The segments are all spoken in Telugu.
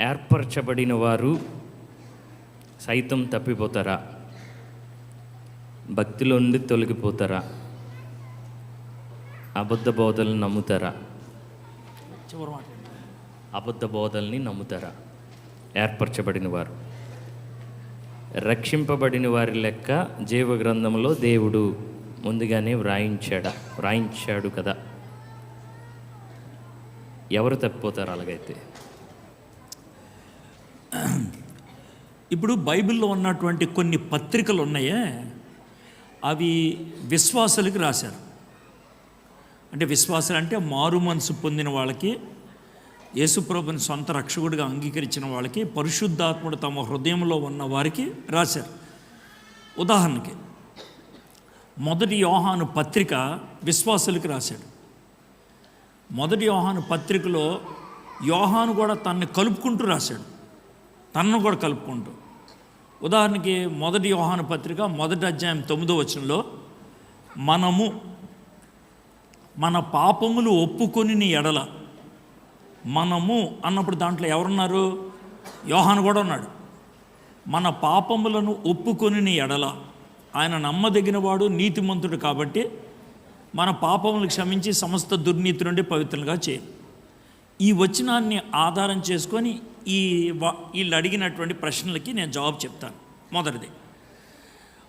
ఏర్పరచబడిన వారు సైతం తప్పిపోతారా? భక్తిలో నుండి తొలగిపోతారా? అబద్ధ బోధలను నమ్ముతారా? అబద్ధ బోధల్ని నమ్ముతారా? ఏర్పరచబడిన వారు రక్షింపబడిన వారి లెక్క జీవ గ్రంథంలో దేవుడు ముందుగానే వ్రాయించాడా? వ్రాయించాడు కదా. ఎవరు తప్పిపోతారు అలాగైతే? ఇప్పుడు బైబిల్లో ఉన్నటువంటి కొన్ని పత్రికలు ఉన్నాయే అవి విశ్వాసులకి రాశారు. అంటే విశ్వాసాలు అంటే మారు మనసు పొందిన వాళ్ళకి యేసుప్రభుని సొంత రక్షకుడిగా అంగీకరించిన వాళ్ళకి పరిశుద్ధాత్ముడు తమ హృదయంలో ఉన్న వారికి రాశారు. ఉదాహరణకి మొదటి యోహాను పత్రిక విశ్వాసులకి రాశాడు. మొదటి యోహాను పత్రికలో యోహాను కూడా తనని కలుపుకుంటూ రాశాడు. తనను కూడా కలుపుకుంటూ. ఉదాహరణకి మొదటి యోహాను పత్రిక మొదటి అధ్యాయం తొమ్మిదో వచనంలో మనము మన పాపములు ఒప్పుకొని నీ ఎడల మనము అన్నప్పుడు దాంట్లో ఎవరున్నారు? యోహాను కూడా ఉన్నాడు. మన పాపములను ఒప్పుకొని నీ ఎడల ఆయన నమ్మదగిన వాడు నీతిమంతుడు కాబట్టి మన పాపములు క్షమించి సమస్త దుర్నీతి నుండి పవిత్రంగా చేయి. ఈ వచనాన్ని ఆధారం చేసుకొని ఈ వీళ్ళు అడిగినటువంటి ప్రశ్నలకి నేను జవాబు చెప్తాను. మొదటిది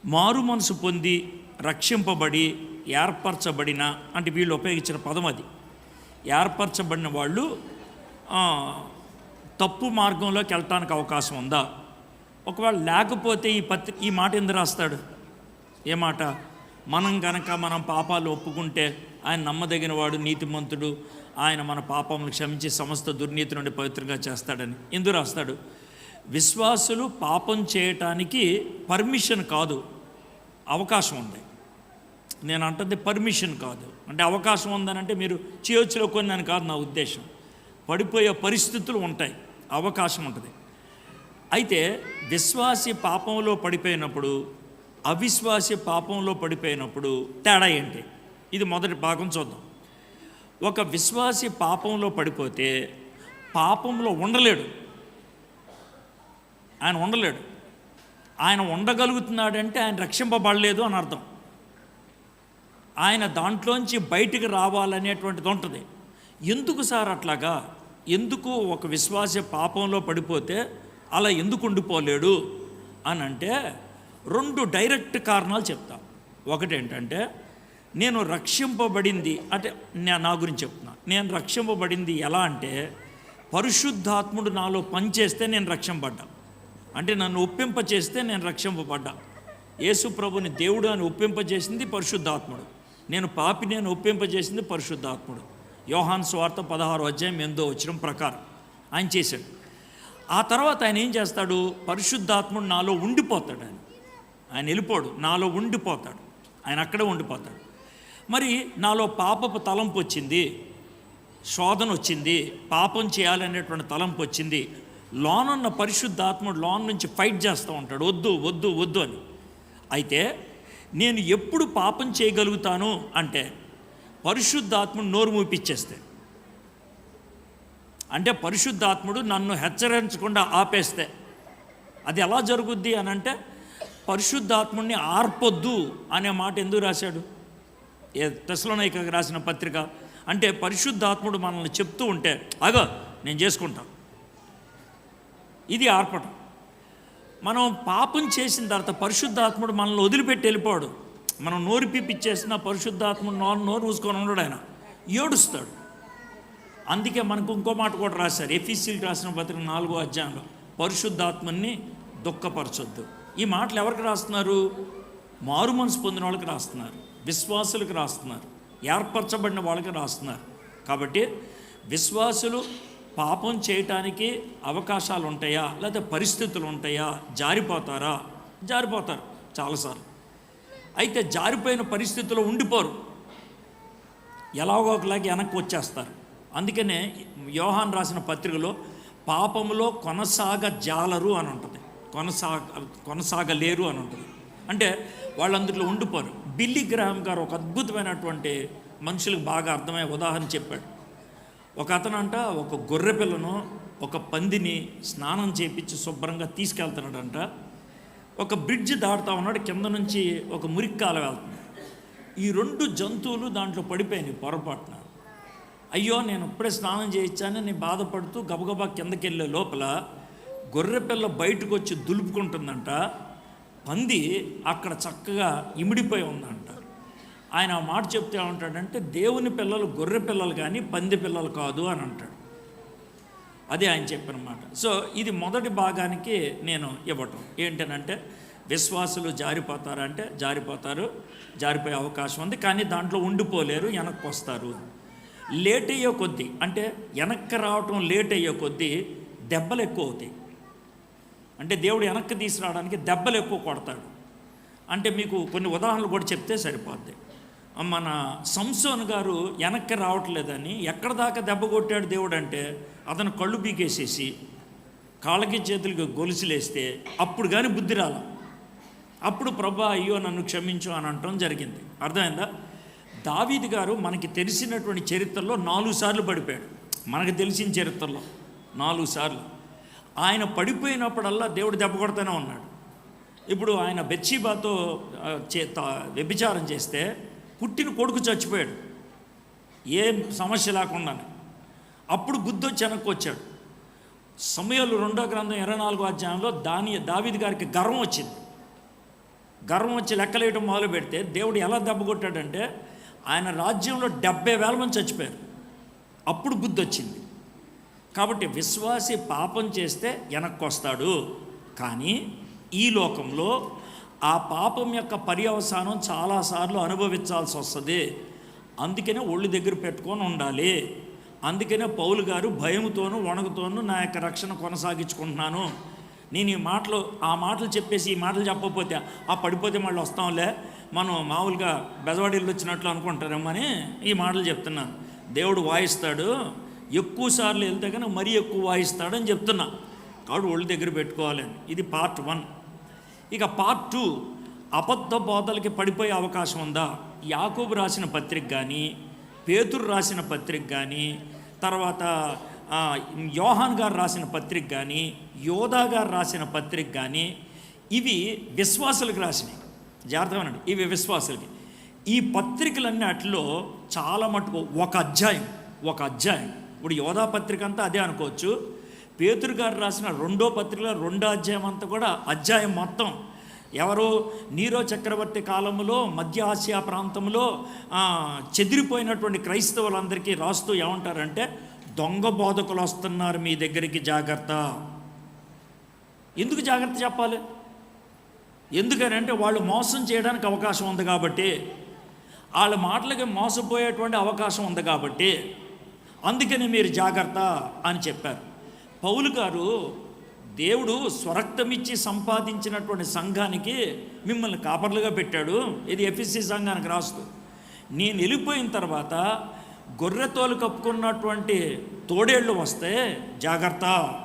మారు మనసు పొంది రక్షింపబడి ఏర్పరచబడిన అంటే వీళ్ళు ఉపయోగించిన పదం అది ఏర్పరచబడిన వాళ్ళు తప్పు మార్గంలోకి వెళ్ళటానికి అవకాశం ఉందా? ఒకవేళ లేకపోతే ఈ పత్రి ఈ మాట ఎందుకు రాస్తాడు? ఏ మాట? మనం కనుక మనం పాపాలు ఒప్పుకుంటే ఆయన నమ్మదగిన వాడు నీతిమంతుడు. ఆయన మన పాపములు క్షమించి సమస్త దుర్నీతి నుండి పవిత్రంగా చేస్తాడని. ఎందుకు రాస్తాడు? విశ్వాసులు పాపం చేయటానికి పర్మిషన్ కాదు. అవకాశం ఉంది. నేను అంటుంది పర్మిషన్ కాదు. అంటే అవకాశం ఉందనంటే మీరు చేయొచ్చులో కొన్ని అని కాదు నా ఉద్దేశం. పడిపోయే పరిస్థితులు ఉంటాయి. అవకాశం ఉంటుంది. అయితే విశ్వాసి పాపంలో పడిపోయినప్పుడు అవిశ్వాసి పాపంలో పడిపోయినప్పుడు తేడా ఏంటి? ఇది మొదటి భాగం చూద్దాం. ఒక విశ్వాసి పాపంలో పడిపోతే పాపంలో ఉండలేడు. ఆయన ఉండలేడు. ఆయన ఉండగలుగుతున్నాడంటే ఆయన రక్షింపబడలేదు అని అర్థం. ఆయన దాంట్లోంచి బయటికి రావాలనేటువంటిది ఉంటుంది. ఎందుకు సార్ అట్లాగా? ఎందుకు ఒక విశ్వాస పాపంలో పడిపోతే అలా ఎందుకు ఉండిపోలేడు అని అంటే రెండు డైరెక్ట్ కారణాలు చెప్తా. ఒకటేంటంటే నేను రక్షింపబడింది అంటే నే- నా గురించి చెప్తున్నా. నేను రక్షింపబడింది ఎలా అంటే పరిశుద్ధాత్ముడు నాలో పనిచేస్తే నేను రక్షింపబడ్డా అంటే నన్ను ఒప్పింపచేస్తే నేను రక్షింపబడ్డా. యేసు ప్రభుని దేవుడు అని ఒప్పింపజేసింది పరిశుద్ధాత్ముడు. నేను పాపి నేను ఒప్పింపజేసింది పరిశుద్ధాత్ముడు. యోహాన్ స్వార్థ పదహారు అధ్యాయం ఎందో వచ్చిన ప్రకారం ఆయన చేశాడు. ఆ తర్వాత ఆయన ఏం చేస్తాడు? పరిశుద్ధాత్ముడు నాలో ఉండిపోతాడు ఆయన. ఆయన వెళ్ళిపోడు నాలో ఉండిపోతాడు. ఆయన అక్కడే ఉండిపోతాడు. మరి నాలో పాపపు తలంపు వచ్చింది శోధన వచ్చింది పాపం చేయాలనేటువంటి తలంపు వచ్చింది. లోనున్న పరిశుద్ధాత్ముడు లోన్ నుంచి ఫైట్ చేస్తూ ఉంటాడు వద్దు వద్దు వద్దు అని. అయితే నేను ఎప్పుడు పాపం చేయగలుగుతాను అంటే పరిశుద్ధాత్ముడు నోరు మూపిచ్చేస్తే. అంటే పరిశుద్ధాత్ముడు నన్ను హెచ్చరించకుండా ఆపేస్తే. అది ఎలా జరుగుద్ది అని అంటే పరిశుద్ధాత్ముడిని ఆర్పొద్దు అనే మాట ఎందుకు రాశాడు? ఏ రాసిన పత్రిక అంటే పరిశుద్ధాత్ముడు మనల్ని చెప్తూ ఉంటే అగో నేను చేసుకుంటాను ఇది ఆర్పటం. మనం పాపం చేసిన తర్వాత పరిశుద్ధాత్ముడు మనల్ని వదిలిపెట్టి వెళ్ళిపోడు. మనం నోరు పిప్పిచ్చేసిన పరిశుద్ధాత్ముడు నోరు నోరు ఊసుకొని ఉండడు ఆయన. ఏడుస్తాడు. అందుకే మనకు ఇంకో మాట కూడా రాశారు ఎఫీసీలు రాసిన పత్రిక నాలుగో అధ్యాయంలో పరిశుద్ధాత్మని దుఃఖపరచొద్దు. ఈ మాటలు ఎవరికి రాస్తున్నారు? మారు మనసు పొందిన వాళ్ళకి రాస్తున్నారు. విశ్వాసులకు రాస్తున్నారు. ఏర్పరచబడిన వాళ్ళకి రాస్తున్నారు. కాబట్టి విశ్వాసులు పాపం చేయటానికి అవకాశాలు ఉంటాయా లేదా పరిస్థితులు ఉంటాయా జారిపోతారా? జారిపోతారు చాలాసార్లు. అయితే జారిపోయిన పరిస్థితుల్లో ఉండిపోరు. ఎలాగో ఒకలాగా వెనక్కి వచ్చేస్తారు. అందుకనే యోహాన్ రాసిన పత్రికలో పాపములో కొనసాగ జాలరు అని ఉంటుంది. కొనసాగ కొనసాగలేరు అని ఉంటుంది. అంటే వాళ్ళందరిలో ఉండిపోరు. బిల్లి గ్రహం గారు ఒక అద్భుతమైనటువంటి మనుషులకు బాగా అర్థమయ్యే ఉదాహరణ చెప్పాడు. ఒక అతనంట ఒక గొర్రె పిల్లను ఒక పందిని స్నానం చేపించి శుభ్రంగా తీసుకెళ్తున్నాడంట. ఒక బ్రిడ్జ్ దాటుతా ఉన్నాడు కింద నుంచి ఒక మురిక్కాల వెళ్తుంది. ఈ రెండు జంతువులు దాంట్లో పడిపోయినాయి పొరపాటున. అయ్యో నేను ఇప్పుడే స్నానం చేయించానని నేను బాధపడుతూ గబగబా కిందకి వెళ్ళే లోపల గొర్రె పిల్ల బయటకు వచ్చి దులుపుకుంటుందంట. పంది అక్కడ చక్కగా ఇమిడిపోయి ఉందంట. ఆయన ఆ మాట చెప్తే ఏమంటాడంటే దేవుని పిల్లలు గొర్రె పిల్లలు కానీ పంది పిల్లలు కాదు అని అంటాడు. అదే ఆయన చెప్పిన మాట. సో ఇది మొదటి భాగానికి నేను ఇవ్వటం. ఏంటనంటే విశ్వాసులు జారిపోతారంటే జారిపోతారు జారిపోయే అవకాశం ఉంది కానీ దాంట్లో ఉండిపోలేరు వెనక్కి వస్తారు. లేట్ అయ్యే కొద్దీ అంటే వెనక్కి రావటం లేట్ అయ్యే కొద్దీ దెబ్బలు ఎక్కువ అవుతాయి. అంటే దేవుడు వెనక్కి తీసుకురావడానికి దెబ్బలు ఎక్కువ కొడతాడు. అంటే మీకు కొన్ని ఉదాహరణలు కూడా చెప్తే సరిపోద్ది. మన సంసోన్ గారు వెనక్కి రావట్లేదని ఎక్కడ దాకా దెబ్బ కొట్టాడు దేవుడు అంటే అతను కళ్ళు పీకేసేసి కాళ్ళకి చేతులకి గొలుసులేస్తే అప్పుడు కానీ బుద్ధి రాల. అప్పుడు ప్రభా అయ్యో నన్ను క్షమించు అని అనటం జరిగింది. అర్థమైందా? దావీద్ గారు మనకి తెలిసినటువంటి చరిత్రలో నాలుగు సార్లు పడిపోయాడు. మనకు తెలిసిన చరిత్రలో నాలుగు సార్లు. ఆయన పడిపోయినప్పుడల్లా దేవుడు దెబ్బ కొడుతూనే ఉన్నాడు. ఇప్పుడు ఆయన బెచ్చిబాతో చే తా- వ్యభిచారం చేస్తే పుట్టిన కొడుకు చచ్చిపోయాడు. ఏం సమస్య లేకుండానే. అప్పుడు బుద్ధొచ్చి వెనక్కి వచ్చాడు సమయాలు రెండో గ్రంథం ఇరవై నాలుగో అధ్యాయంలో దాని దావీద్ గారికి గర్వం వచ్చింది. గర్వం వచ్చి లెక్కలేయటం మొదలు పెడితే దేవుడు ఎలా దెబ్బ కొట్టాడంటే ఆయన రాజ్యంలో డెబ్బై వేల మంది చచ్చిపోయారు. అప్పుడు బుద్ధి వచ్చింది కాబట్టి విశ్వాసి పాపం చేస్తే వెనక్కొస్తాడు. కానీ ఈ లోకంలో ఆ పాపం యొక్క పర్యవసానం చాలాసార్లు అనుభవించాల్సి వస్తుంది. అందుకనే ఒళ్ళు దగ్గర పెట్టుకొని ఉండాలి. అందుకనే పౌలు గారు భయంతోనూ వణకుతోనూ నా యొక్క రక్షణ కొనసాగించుకుంటున్నాను. నేను ఈ మాటలు ఆ మాటలు చెప్పేసి ఈ మాటలు చెప్పకపోతే ఆ పడిపోతే మళ్ళీ వస్తాంలే. మనం మామూలుగా బెజవాడీలు వచ్చినట్లు అనుకుంటారేమో అని ఈ మాటలు చెప్తున్నాను. దేవుడు వాయిస్తాడు. ఎక్కువ సార్లు వెళ్తే కనుక మరీ ఎక్కువ వాయిస్తాడని చెప్తున్నా. కాబట్టి ఒళ్ళు దగ్గర పెట్టుకోవాలని ఇది పార్ట్ వన్. ఇక పార్ట్ టూ అబద్ధ బోధలకి పడిపోయే అవకాశం ఉందా? యాకూబు రాసిన పత్రిక కానీ పేతురు రాసిన పత్రిక కానీ తర్వాత యోహాన్ గారు రాసిన పత్రిక కానీ యోధా గారు రాసిన పత్రిక కానీ ఇవి విశ్వాసులకు రాసినాయి. జాగ్రత్తగా ఇవి విశ్వాసులకి. ఈ పత్రికలన్నీ అట్లో చాలా మటుకు ఒక అధ్యాయం ఒక అధ్యాయం. ఇప్పుడు యోధా పత్రిక అంతా అదే అనుకోవచ్చు. పేతురు గారు రాసిన రెండో పత్రికలో రెండో అధ్యాయం అంతా కూడా అధ్యాయం మొత్తం. ఎవరు? నీరో చక్రవర్తి కాలంలో మధ్య ఆసియా ప్రాంతంలో చెదిరిపోయినటువంటి క్రైస్తవులందరికీ రాస్తూ ఏమంటారంటే దొంగ బోధకులు వస్తున్నారు మీ దగ్గరికి జాగ్రత్త. ఎందుకు జాగ్రత్త చెప్పాలి? ఎందుకని అంటే వాళ్ళు మోసం చేయడానికి అవకాశం ఉంది కాబట్టి. వాళ్ళ మాటలకి మోసపోయేటువంటి అవకాశం ఉంది కాబట్టి. అందుకని మీరు జాగ్రత్త అని చెప్పారు. పౌలు గారు దేవుడు స్వరక్తమిచ్చి సంపాదించినటువంటి సంఘానికి మిమ్మల్ని కాపర్లుగా పెట్టాడు. ఇది ఎఫ్ఎస్సి సంఘానికి రాస్తూ. నేను వెళ్ళిపోయిన తర్వాత గొర్రెతోలు కప్పుకున్నటువంటి తోడేళ్ళు వస్తే జాగ్రత్త.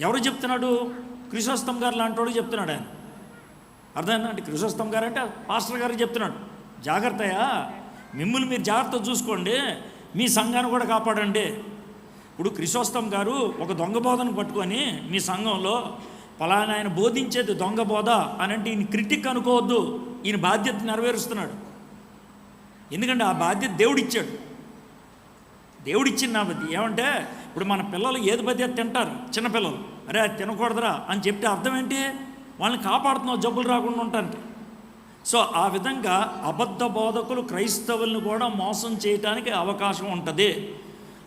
ఎవరు చెప్తున్నాడు? క్రిసోస్తం గారు లాంటి వాడు చెప్తున్నాడు ఆయన. అర్థమైందా? అంటే క్రిసోస్తం గారు అంటే పాస్టర్ గారు చెప్తున్నాడు. జాగ్రత్తయా మిమ్మల్ని మీరు జాగ్రత్త చూసుకోండి. మీ సంఘాన్ని కూడా కాపాడండి. ఇప్పుడు క్రిసోస్తం గారు ఒక దొంగ బోధను పట్టుకొని మీ సంఘంలో పలానా ఆయన బోధించేది దొంగ బోధ అని అంటే ఈయన క్రిటిక్ అనుకోవద్దు. ఈయన బాధ్యత నెరవేరుస్తున్నాడు. ఎందుకంటే ఆ బాధ్యత దేవుడిచ్చాడు. దేవుడిచ్చిన నా ఏమంటే ఇప్పుడు మన పిల్లలు ఏది పది అది తింటారు చిన్నపిల్లలు అరే అది తినకూడదురా అని చెప్తే అర్థం ఏంటి? వాళ్ళని కాపాడుతున్నావు జబ్బులు రాకుండా ఉండటానికి సో ఆ విధంగా అబద్ధ బోధకులు క్రైస్తవులను కూడా మోసం చేయటానికి అవకాశం ఉంటుంది.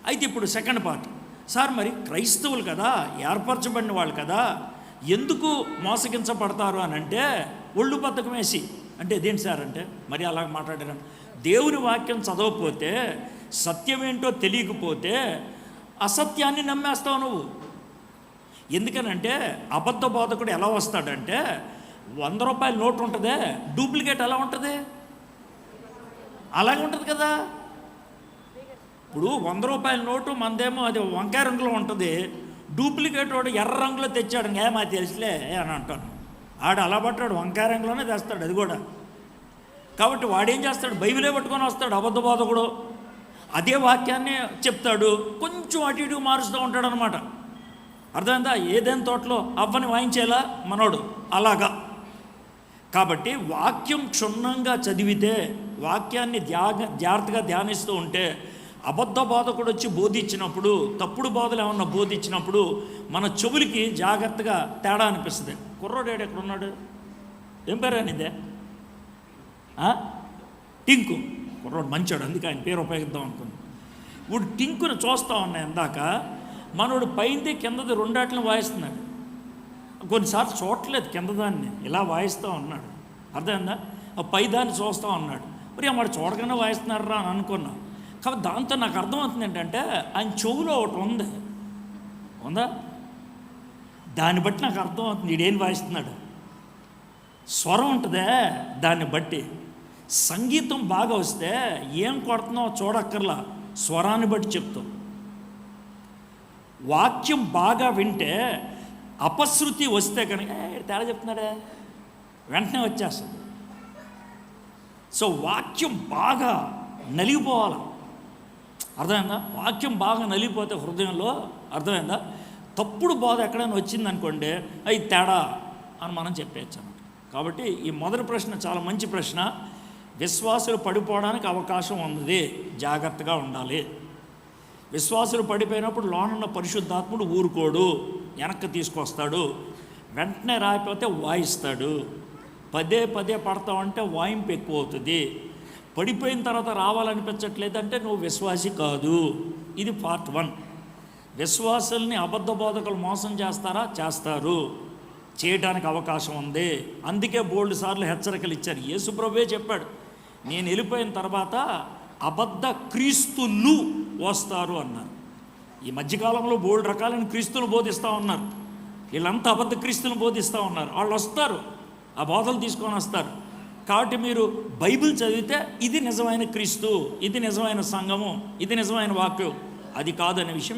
అయితే ఇప్పుడు సెకండ్ పార్ట్. సార్ మరి క్రైస్తవులు కదా ఏర్పరచబడిన వాళ్ళు కదా ఎందుకు మోసగించబడతారు అని అంటే ఒళ్ళు బద్ధకం వేసి. అంటే దేని సార్ అంటే? మరి అలా మాట్లాడారు? దేవుని వాక్యం చదవకపోతే సత్యమేంటో తెలియకపోతే అసత్యాన్ని నమ్మేస్తావు నువ్వు. ఎందుకనంటే అబద్ధ బోధకుడు ఎలా వస్తాడంటే వంద రూపాయల నోటు ఉంటుందే? డూప్లికేట్ ఎలా ఉంటుంది? అలాగే ఉంటుంది కదా? ఇప్పుడు వంద రూపాయల నోటు మందేమో అది వంకాయ రంగులో ఉంటుంది. డూప్లికేట్ వాడు ఎర్ర రంగులో తెచ్చాడు. ఏ మా తెలుసులే అని అంటాను. ఆడు అలా పట్టాడు వంకాయ రంగులోనే తెస్తాడు అది కూడా. కాబట్టి వాడేం చేస్తాడు? బైబిలే పట్టుకొని వస్తాడు అబద్ధ బోధకుడు. అదే వాక్యాన్ని చెప్తాడు. కొంచెం అటు ఇటు మారుస్తూ ఉంటాడు అనమాట అర్థమైందా? ఏదైనా తోటలో అవ్వని వాయించేలా మనోడు. అలాగా. కాబట్టి వాక్యం క్షుణ్ణంగా చదివితే వాక్యాన్ని ధ్యాగ జాగ్రత్తగా ధ్యానిస్తూ ఉంటే అబద్ధ బోధకుడు వచ్చి బోధించినప్పుడు తప్పుడు బోధలు ఏమన్నా బోధించినప్పుడు మన చెవులకి జాగ్రత్తగా తేడా అనిపిస్తుంది. కుర్రోడు ఏడు ఎక్కడ ఉన్నాడు? ఏం పేరు అనిదే టింకు. కుర్రోడు మంచాడు అందుకే ఆయన పేరు ఉపయోగిద్దాం అనుకుంది. ఇప్పుడు టింకును చూస్తా ఉన్నాయి ఇందాక మనోడు పైంది కిందది రెండాట్లను వాయిస్తున్నాడు. కొన్నిసార్లు చూడట్లేదు కింద దాన్ని. ఇలా వాయిస్తూ ఉన్నాడు. అర్థమైందా? ఆ పై దాన్ని చూస్తూ ఉన్నాడు. మరి వాడు చూడగానే వాయిస్తున్నారా అని అనుకున్నా. కాబట్టి దాంతో నాకు అర్థమవుతుంది ఏంటంటే ఆయన చెవులో ఒకటి ఉంది. ఉందా? దాన్ని బట్టి నాకు అర్థమవుతుంది ఈడేం వాయిస్తున్నాడు. స్వరం ఉంటుందే దాన్ని బట్టి. సంగీతం బాగా వస్తే ఏం కొడుతున్నావు చూడక్కర్లా. స్వరాన్ని బట్టి చెప్తావు వాక్యం బాగా వింటే అపశృతి వస్తే కనుక తేడా చెప్తున్నాడే? వెంటనే వచ్చేస్తుంది సో వాక్యం బాగా నలిగిపోవాలి. అర్థమైందా? వాక్యం బాగా నలిగిపోతే హృదయంలో అర్థమైందా? తప్పుడు బోధ ఎక్కడైనా వచ్చిందనుకోండి అది తేడా అని మనం చెప్పేయచ్చు అన్నమాట. కాబట్టి ఈ మొదటి ప్రశ్న చాలా మంచి ప్రశ్న. విశ్వాసులు పడిపోవడానికి అవకాశం ఉంది జాగ్రత్తగా ఉండాలి. విశ్వాసులు పడిపోయినప్పుడు లోనున్న పరిశుద్ధాత్ముడు ఊరుకోడు. వెనక్కి తీసుకొస్తాడు. వెంటనే రాకపోతే వాయిస్తాడు. పదే పదే పడతావంటే వాయింపు ఎక్కువ అవుతుంది పడిపోయిన తర్వాత రావాలనిపించట్లేదంటే నువ్వు విశ్వాసి కాదు. ఇది పార్ట్ వన్ విశ్వాసుల్ని అబద్ధ బోధకులు మోసం చేస్తారా? చేస్తారు. చేయడానికి అవకాశం ఉంది. అందుకే బోల్డ్ సార్లు హెచ్చరికలు ఇచ్చారు. యేసుప్రభే చెప్పాడు నేను వెళ్ళిపోయిన తర్వాత అబద్ధ క్రీస్తులు వస్తారు అన్నారు. ఈ మధ్యకాలంలో బోల్డ్ రకాలైన క్రీస్తులు బోధిస్తూ ఉన్నారు. వీళ్ళంతా అబద్ధ క్రీస్తులు బోధిస్తూ ఉన్నారు. వాళ్ళు వస్తారు ఆ బోధలు తీసుకొని వస్తారు. కాబట్టి మీరు బైబిల్ చదివితే ఇది నిజమైన క్రీస్తు ఇది నిజమైన సంఘము ఇది నిజమైన వాక్యం. అది కాదనే విషయం